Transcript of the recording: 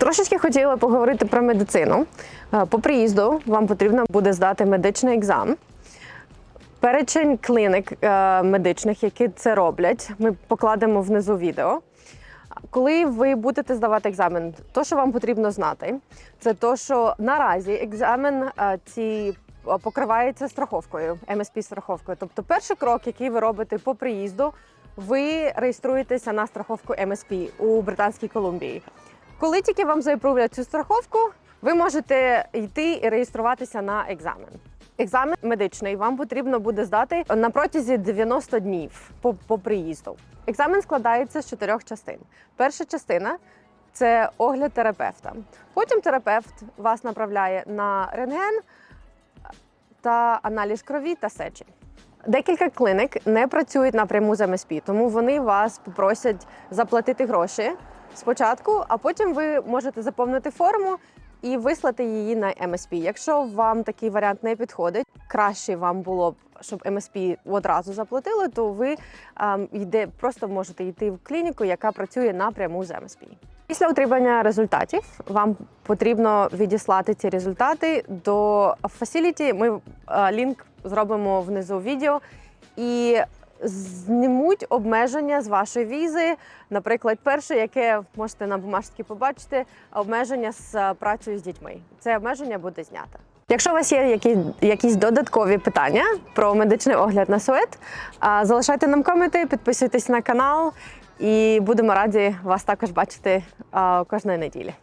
Трошечки хотіла поговорити про медицину. Е, По приїзду вам потрібно буде здати медичний екзам. Перечень кліник е, медичних, які це роблять, ми покладемо внизу відео. Коли ви будете здавати екзамен, то, що вам потрібно знати, це то, що наразі екзамен е, ці покривається страховкою, МСП страховкою. Тобто, перший крок, який ви робите по приїзду, ви реєструєтеся на страховку МСП у Британській Колумбії. Коли тільки вам заапрувлять цю страховку, ви можете йти і реєструватися на екзамен. Екзамен медичний вам потрібно буде здати на протязі 90 днів по, по приїзду. Екзамен складається з чотирьох частин. Перша частина це огляд терапевта. Потім терапевт вас направляє на рентген та аналіз крові та сечі. Декілька кліник не працюють напряму з МСП, тому вони вас попросять заплатити гроші спочатку, а потім ви можете заповнити форму і вислати її на МСП. Якщо вам такий варіант не підходить, краще вам було б, щоб МСП одразу заплатили, то ви ем, йде, просто можете йти в клініку, яка працює напряму з МСП. Після отримання результатів вам потрібно відіслати ці результати до Facility. Ми е, лінк зробимо внизу відео і знімуть обмеження з вашої візи. Наприклад, перше, яке можете на бумажці побачити, обмеження з е, працею з дітьми. Це обмеження буде знято. Якщо у вас є які, якісь додаткові питання про медичний огляд на СУЕТ, залишайте нам коменти, підписуйтесь на канал і будемо раді вас також бачити кожної неділі.